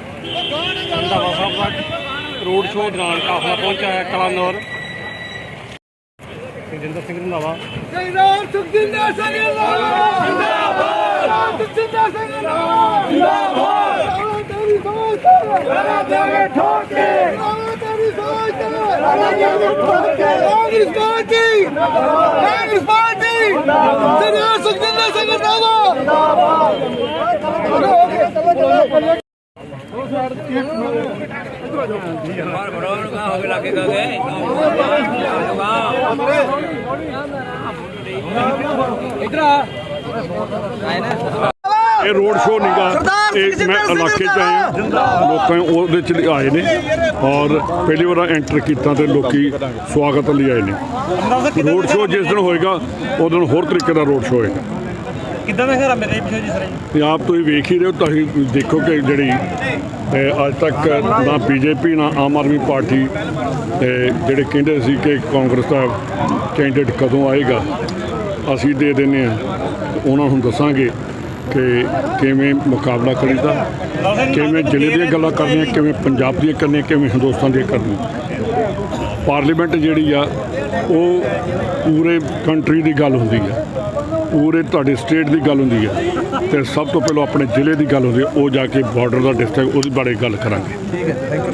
ਰੰਧਾਵਾ ਸਾਹਿਬ ਦਾ road show ਦੌਰਾਨ ਕਾਫਲਾ ਪਹੁੰਚਿਆ ਹੈ ਕਲਾਨੌਰ ਸਿੰਦਰ ਸਿੰਘ ਰੰਧਾਵਾ। ਜੈਰਾਮ ਸੁਖਜਿੰਦਰ ਸਿੰਘ ਜਿੰਦਾਬਾਦ ਜਿੰਦਾਬਾਦ ਸੁਖਜਿੰਦਰ ਸਿੰਘ ਜਿੰਦਾਬਾਦ ਜਿੰਦਾਬਾਦ ਤੇਰੀ ਸੋਚ ਤੇ ਦੇਵੇ ਠੋਕ ਕੇ ਰਾਣਾ ਤੇਰੀ ਸੋਚ ਤੇ ਕਾਂਗਰਸ ਪਾਰਟੀ! ਕਾਂਗਰਸ ਪਾਰਟੀ! ਜੈਰਾਮ ਸੁਖਜਿੰਦਰ ਸਿੰਘ ਜਿੰਦਾਬਾਦ ਇਹ ਰੋਡ ਸ਼ੋਅ ਨਹੀਂਗਾ ਇਹ ਮੈਂ ਇਲਾਕੇ ਚ ਆਇਆ। ਲੋਕਾਂ ਉਹਦੇ ਚ ਆਏ ਨੇ ਔਰ ਪਹਿਲੀ ਵਾਰ ਐਂਟਰ ਕੀਤਾ ਤੇ ਲੋਕੀ ਸਵਾਗਤ ਲਈ ਆਏ ਨੇ। ਰੋਡ ਸ਼ੋਅ ਜਿਸ ਦਿਨ ਹੋਏਗਾ ਉਹ ਦਿਨ ਹੋਰ ਤਰੀਕੇ ਦਾ ਰੋਡ ਸ਼ੋਅ ਹੋਏਗਾ। ਕਿੱਦਾਂ ਦਾ ਘਰ ਮੇਰੇ ਪਿੱਛੇ ਜੀ ਸਰ? ਤੇ ਆਪ ਤੁਸੀਂ ਵੇਖ ਹੀ ਰਹੇ ਹੋ ਤੁਸੀਂ ਦੇਖੋ ਕਿ ਜਿਹੜੀ ਅੱਜ ਤੱਕ ਨਾ ਬੀਜੇਪੀ ਨਾ ਆਮ ਆਦਮੀ ਪਾਰਟੀ ਤੇ ਜਿਹੜੇ ਕਹਿੰਦੇ ਸੀ ਕਿ ਕਾਂਗਰਸ ਦਾ ਕੈਂਡੀਡੇਟ ਕਦੋਂ ਆਏਗਾ ਅਸੀਂ ਦੇ ਦਿੰਨੇ ਆ ਉਹਨਾਂ ਨੂੰ ਦੱਸਾਂਗੇ। ਕਿ ਕਿਵੇਂ ਮੁਕਾਬਲਾ ਕਰੀਦਾ, ਕਿਵੇਂ ਜ਼ਿਲ੍ਹੇ ਦੀਆਂ ਗੱਲਾਂ ਕਰਨੀਆਂ, ਕਿਵੇਂ ਪੰਜਾਬ ਦੀਆਂ ਕਰਨੀਆਂ, ਕਿਵੇਂ ਹਿੰਦੁਸਤਾਨ ਦੀਆਂ ਕਰਨੀਆਂ। ਪਾਰਲੀਮੈਂਟ ਜਿਹੜੀ ਆ, ਉਹ ਪੂਰੇ ਕੰਟਰੀ ਦੀ ਗੱਲ ਹੁੰਦੀ ਆ। ਪੂਰੇ ਤੁਹਾਡੇ ਸਟੇਟ ਦੀ ਗੱਲ ਹੁੰਦੀ ਆ। ਤੇ ਸਭ ਤੋਂ ਪਹਿਲਾਂ ਆਪਣੇ ਜ਼ਿਲ੍ਹੇ ਦੀ ਗੱਲ ਹੁੰਦੀ ਹੈ ਉਹ ਜਾ ਕੇ ਬਾਰਡਰ ਦਾ ਡਿਸਟ੍ਰਿਕਟ, ਉਹਦੇ ਬਾਰੇ ਗੱਲ ਕਰਾਂਗੇ। ਠੀਕ ਹੈ ਥੈਂਕ ਯੂ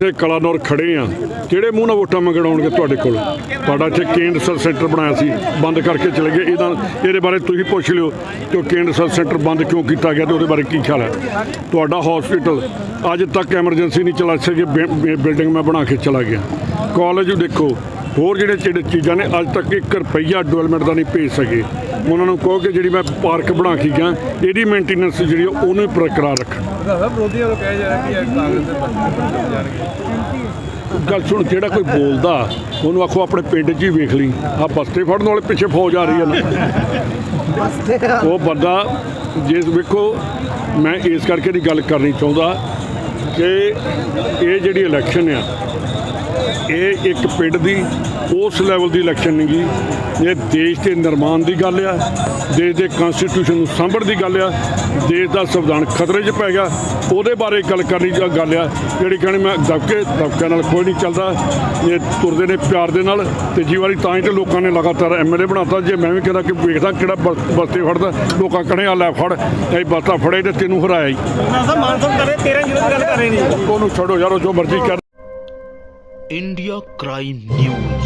ਤੇ ਕਲਾਨੌਰ ਖੜੇ ਆ। ਕਿਹੜੇ ਮੂੰਹ ਨਾਲ ਵੋਟਾਂ ਮੰਗਣ ਆਉਣਗੇ ਤੁਹਾਡੇ ਕੋਲ? ਤੁਹਾਡਾ ਇੱਥੇ ਕੇਂਦਰ ਸਰਵਿਸ ਸੈਂਟਰ ਬਣਾਇਆ ਸੀ, ਬੰਦ ਕਰਕੇ ਚਲੇ ਗਏ। ਇਹਦਾ ਇਹਦੇ ਬਾਰੇ ਤੁਸੀਂ ਪੁੱਛ ਲਿਓ ਕਿ ਉਹ ਕੇਂਦਰ ਸਰਵਿਸ ਸੈਂਟਰ ਬੰਦ ਕਿਉਂ ਕੀਤਾ ਗਿਆ ਤੇ ਉਹਦੇ ਬਾਰੇ ਕੀ ਖਿਆਲ ਹੈ? ਤੁਹਾਡਾ ਹਸਪੀਟਲ ਅੱਜ ਤੱਕ ਐਮਰਜੈਂਸੀ ਨਹੀਂ ਚਲਾ ਸਕੇ ਬਿਲਡਿੰਗ ਮੈਂ ਬਣਾ ਕੇ ਚਲਾ ਗਿਆ। ਕਾਲਜ ਦੇਖੋ, ਹੋਰ ਜਿਹੜੇ ਜਿਹੜੇ ਚੀਜ਼ਾਂ ਨੇ, ਅੱਜ ਤੱਕ 1 ਰੁਪਈਆ ਡਿਵੈਲਪਮੈਂਟ ਦਾ ਨਹੀਂ ਭੇਜ ਸਕੇ। ਉਹਨਾਂ ਨੂੰ ਕਹੋ ਕਿ ਜਿਹੜੀ ਮੈਂ ਪਾਰਕ ਬਣਾ ਕੇ ਗਿਆ ਇਹਦੀ ਮੇਨਟੇਨੈਂਸ ਜਿਹੜੀ ਆ ਉਹਨੂੰ ਹੀ ਬਰਕਰਾਰ ਰੱਖਣ ਵਿਰੋਧੀਆਂ ਨੂੰ ਕਹਿ ਜਾ ਰਿਹਾ ਕਿ ਇਹ ਕਾਂਗਰਸ ਦੇ ਬੰਦੇ ਜਾਣਗੇ। ਗੱਲ ਸੁਣ ਜਿਹੜਾ ਕੋਈ ਬੋਲਦਾ ਉਹਨੂੰ ਆਖੋ ਆਪਣੇ ਪਿੰਡ 'ਚ ਹੀ ਵੇਖ ਲਈ। ਆ ਬਸਤੇ ਫੜਨ ਵਾਲੇ ਪਿੱਛੇ ਫੌਜ ਆ ਰਹੀ ਹੈ ਨਾ। ਉਹ ਬੰਦਾ ਜਿਸ ਵੇਖੋ ਮੈਂ ਇਸ ਕਰਕੇ ਦੀ ਗੱਲ ਕਰਨੀ ਚਾਹੁੰਦਾ ਕਿ ਇਹ ਜਿਹੜੀ ਇਲੈਕਸ਼ਨ ਆ ਇਹ ਇੱਕ ਪਿੰਡ ਦੀ ਉਸ ਲੈਵਲ ਦੀ ਇਲੈਕਸ਼ਨ ਨਹੀਂ ਗਈ ਇਹ ਦੇਸ਼ ਦੇ ਨਿਰਮਾਣ ਦੀ ਗੱਲ ਆ ਦੇਸ਼ ਦੇ ਕਨਸਟੀਟਿਊਸ਼ਨ ਨੂੰ ਸਾਂਭਣ ਦੀ ਗੱਲ ਆ ਦੇਸ਼ ਦਾ ਸੰਵਿਧਾਨ ਖਤਰੇ 'ਚ ਪੈ ਗਿਆ। ਉਹਦੇ ਬਾਰੇ ਗੱਲ ਕਰਨੀ ਜਾਂ ਗੱਲ ਆ ਜਿਹੜੀ ਕਹਿੰਦੇ ਮੈਂ ਦਬਕੇ ਦਬਕਿਆਂ ਨਾਲ ਕੋਈ ਨਹੀਂ ਚੱਲਦਾ ਇਹ ਤੁਰਦੇ ਨੇ ਪਿਆਰ ਦੇ ਨਾਲ ਤੇ ਜੀ ਵਾਰੀ ਤਾਂ ਹੀ ਤੇ ਲੋਕਾਂ ਨੇ ਲਗਾਤਾਰ ਐਮਐਲਏ ਬਣਾਤਾ। ਜੇ ਮੈਂ ਵੀ ਕਹਿੰਦਾ ਕਿ ਵੇਖਦਾ ਕਿਹੜਾ ਬਸਤੇ ਫੜਦਾ ਲੋਕਾਂ ਕਹਣੇ ਆ ਲੈ ਫੜ ਇਹ ਬਸਤਾ ਫੜੇ ਤੇ ਤੈਨੂੰ ਹਰਾਇਆ ਹੀ ਮਾਨਸਨ ਕਰੇ 13 ਜੂਨ ਦੀ ਗੱਲ ਕਰ ਰਹੇ ਨੇ। ਉਹਨੂੰ ਛੱਡੋ ਯਾਰ ਜੋ ਮਰਜ਼ੀ ਕਰ। India crime news.